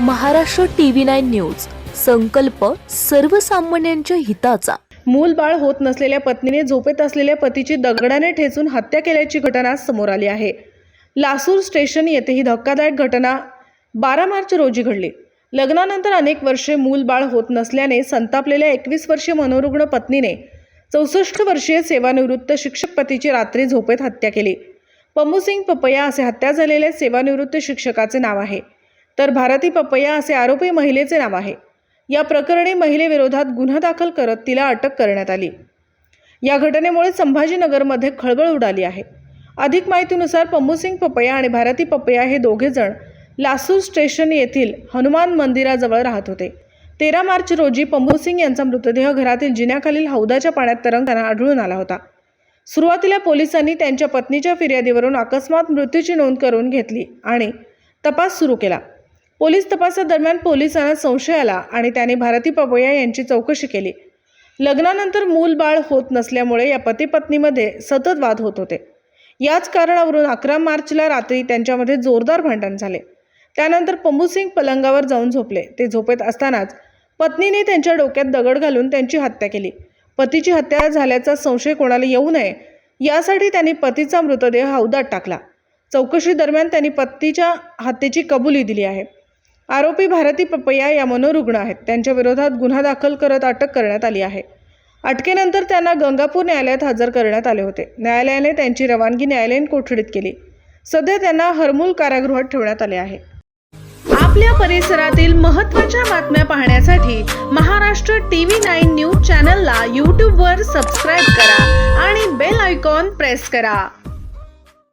Maharashtra TV nine news. संकल्प सर्वसामान्यांच्या हिताचा. मूल बाळ होत नसलेल्या पत्नीने झोपेत असलेल्या पतीची दगडाने ठेचून हत्या केल्याची घटना समोर आली आहे. लासूर स्टेशन येथे ही धक्कादायक घटना बारा मार्च रोजी घडली. लग्नानंतर अनेक वर्षे मूल बाळ होत नसल्याने संतापलेल्या एकवीस वर्षीय मनोरुग्ण पत्नीने चौसष्ट वर्षीय सेवानिवृत्त शिक्षक पतीची रात्री झोपेत हत्या केली. पम्मूसिंग पपया असे हत्या झालेल्या सेवानिवृत्त शिक्षकाचे नाव आहे. तर भारती पपया असे आरोपी महिलेचे नाव आहे. या प्रकरणी महिलेविरोधात गुन्हा दाखल करत तिला अटक करण्यात आली. या घटनेमुळे संभाजीनगरमध्ये खळबळ उडाली आहे. अधिक माहितीनुसार पम्मूसिंग पपया आणि भारती पपया हे दोघे जण लासूर स्टेशन येथील हनुमान मंदिराजवळ राहत होते. तेरा मार्च रोजी पम्मूसिंग यांचा मृतदेह घरातील जिन्याखालील हौदाच्या पाण्यात तरंगताना आढळून आला होता. सुरुवातीला पोलिसांनी त्यांच्या पत्नीच्या फिर्यादीवरून अकस्मात मृत्यूची नोंद करून घेतली आणि तपास सुरू केला. पोलीस तपासादरम्यान पोलिसांना संशय आला आणि त्याने भारती पपया यांची चौकशी केली. लग्नानंतर मूल बाळ होत नसल्यामुळे या पती पत्नीमध्ये सतत वाद होत होते. याच कारणावरून अकरा मार्चला रात्री त्यांच्यामध्ये जोरदार भांडण झाले. त्यानंतर पंबूसिंग पलंगावर जाऊन झोपले. ते झोपेत असतानाच पत्नीने त्यांच्या डोक्यात दगड घालून त्यांची हत्या केली. पतीची हत्या झाल्याचा संशय कोणाला येऊ नये यासाठी त्यांनी पतीचा मृतदेह हौदात टाकला. चौकशी दरम्यान त्यांनी पतीच्या हत्येची कबुली दिली आहे. आरोपी भारती पपया या मनोरुग्ण आहेत. त्यांच्या विरोधात गुन्हा दाखल करत अटक करण्यात आली आहे. अटकेनंतर त्यांना गंगापूर न्यायालयात हजर करण्यात आले होते. न्यायालयाने त्यांची रवानगी न्यायालयीन कोठडीत केली. सध्या त्यांना हरमूल कारागृहात ठेवण्यात आले आहे. आपल्या परिसरातील महत्त्वाच्या बातम्या पाहण्यासाठी महाराष्ट्र टीव्ही नाईन न्यूज चॅनलला यूट्यूबवर सबस्क्राईब करा आणि बेल आयकॉन प्रेस करा.